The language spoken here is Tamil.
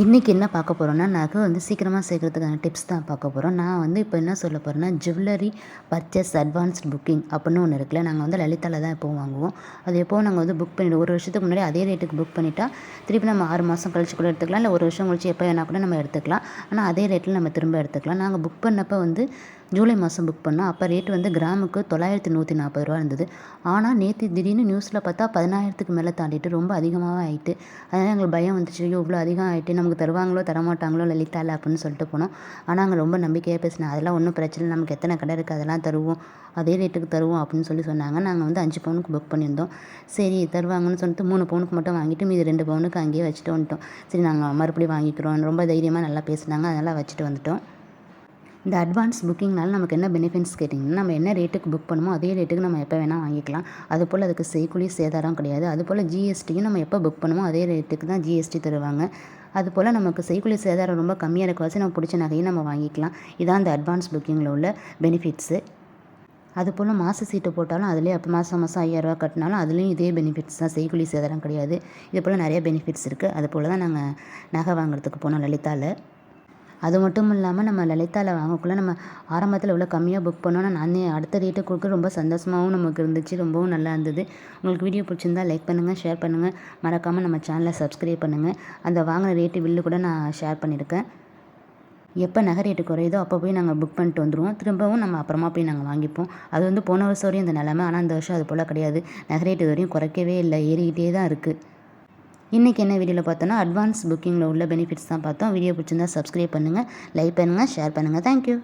இன்றைக்கி என்ன பார்க்க போகிறோன்னா நகை வந்து சீக்கிரமாக சேர்க்கறதுக்கான டிப்ஸ் தான் பார்க்க போகிறோம் நான் வந்து இப்போ என்ன சொல்ல போகிறேன்னா ஜுவல்லரி பர்ச்சேஸ் அட்வான்ஸ்ட் புக்கிங் அப்படின்னு ஒன்று இருக்குல்ல நாங்கள் வந்து லலிதாவில் தான் எப்போவும் வாங்குவோம். அது எப்போவும் நாங்கள் வந்து புக் பண்ணிவிடுவோம் ஒரு வருஷத்துக்கு முன்னாடி அதே ரேட்டுக்கு புக் பண்ணிட்டா திருப்பி நம்ம ஆறு மாதம் கழிச்சு கூட எடுத்துக்கலாம். இல்லை ஒரு வருஷம் கழிச்சு எப்போ வேணால் கூட நம்ம எடுத்துக்கலாம். ஆனால் அதே ரேட்டில் நம்ம திரும்ப எடுத்துக்கலாம். நாங்கள் புக் பண்ணப்போ வந்து ஜூலை மாதம் புக் பண்ணோம் அப்போ ரேட் வந்து கிராமுக்கு தொள்ளாயிரத்தி நூற்றி நாற்பது ரூபா இருந்தது. ஆனால் நேற்று திடீர்னு நியூஸில் பார்த்தா பதினாயிரத்துக்கு மேலே தாண்டிட்டு ரொம்ப அதிகமாகவே ஆயிட்டு. அதனால் எங்களுக்கு பயம் வந்துச்சு. ஐயோ இவ்வளோ அதிகம் ஆகிட்டு நமக்கு தருவாங்களோ தரமாட்டாங்களோ லலிதாவில் அப்படின்னு சொல்லிட்டு போனோம். ஆனால் அங்கே ரொம்ப நம்பிக்கையாக பேசினேன் அதெல்லாம் ஒன்றும் பிரச்சனை இல்லை. நமக்கு எத்தனை கடை இருக்குது அதெல்லாம் தருவோம். அதே ரேட்டுக்கு தருவோம் அப்படின்னு சொல்லி சொன்னாங்க. நாங்கள் வந்து அஞ்சு பவுனுக்கு புக் பண்ணியிருந்தோம். சரி தருவாங்கன்னு சொல்லிட்டு மூணு பவுனுக்கு மட்டும் வாங்கிட்டு மீது ரெண்டு பவுனுக்கு அங்கேயே வச்சுட்டு வந்துட்டோம். சரி நாங்கள் மறுபடியும் வாங்கிக்கிறோம். ரொம்ப தைரியமாக நல்லா பேசினாங்க. அதெல்லாம் வச்சுட்டு வந்துட்டோம். இந்த அட்வான்ஸ் புக்கிங்னால நமக்கு என்ன பெனிஃபிட்ஸ் கேட்டிங்கன்னா நம்ம என்ன ரேட்டுக்கு புக் பண்ணுமோ அதே ரேட்டுக்கு நம்ம எப்போ வேணால் வாங்கிக்கலாம். அதுபோல் அதுக்கு செய்கூலி சேதாரம் கிடையாது. அதுபோல் ஜிஎஸ்டியும் நம்ம எப்போ புக் பண்ணுமோ அதே ரேட்டுக்கு தான் ஜிஎஸ்டி தருவாங்க. அதுபோல் நமக்கு செய்கூலி சேதாரம் ரொம்ப கம்மியாக இருக்கவாசி நம்ம பிடிச்ச நகையை நம்ம வாங்கிக்கலாம். இதான் அந்த அட்வான்ஸ் புக்கிங்கில் உள்ள பெனிஃபிட்ஸு அதுபோல் மாத சீட்டு போட்டாலும் அதுலேயே அப்போ மாதம் மாதம் ஐயாயிரரூவா கட்டினாலும் அதுலேயும் இதே பெனிஃபிட்ஸ் தான். செய்கூலி சேதாரம் கிடையாது. இது போல் நிறைய பெனிஃபிட்ஸ் இருக்குது அது போல் தான் நாங்கள் நகை வாங்குறதுக்கு போனோம் லலிதாவில் அது மட்டும் இல்லாமல் நம்ம லலிதாவில் வாங்கக்குள்ளே நம்ம ஆரம்பத்தில் இவ்வளோ கம்மியாக புக் பண்ணோன்னா நான் அடுத்த ரேட்டு கொடுக்க ரொம்ப சந்தோஷமாகவும் நமக்கு இருந்துச்சு. ரொம்பவும் நல்லா இருந்தது. உங்களுக்கு வீடியோ பிடிச்சிருந்தா லைக் பண்ணுங்கள் ஷேர் பண்ணுங்கள் மறக்காமல் நம்ம சேனலை சப்ஸ்கிரைப் பண்ணுங்கள் அந்த வாங்கின ரேட்டு பில்லு கூட நான் ஷேர் பண்ணியிருக்கேன் எப்போ நகை ரேட்டு குறையுதோ அப்போ போய் நாங்கள் புக் பண்ணிட்டு வந்துடுவோம் திரும்பவும் நம்ம அப்புறமா போய் நாங்கள் வாங்கிப்போம். அது வந்து போன வருஷம் வரையும் இந்த நிலமை. ஆனால் இந்த வருஷம் அது போல் கிடையாது. நகை ரேட்டு வரையும் குறைக்கவே இல்லை. ஏறிக்கிட்டே தான் இருக்குது இன்றைக்கி என்ன வீடியோவில் பார்த்தோன்னா அட்வான்ஸ் புக்கிங்கில் உள்ள பெனிஃபிட்ஸ் தான் பார்த்தோம். வீடியோ பிடிச்சிருந்தா சப்ஸ்கிரைப் பண்ணுங்கள் லைக் பண்ணுங்கள் ஷேர் பண்ணுங்கள் தேங்க்யூ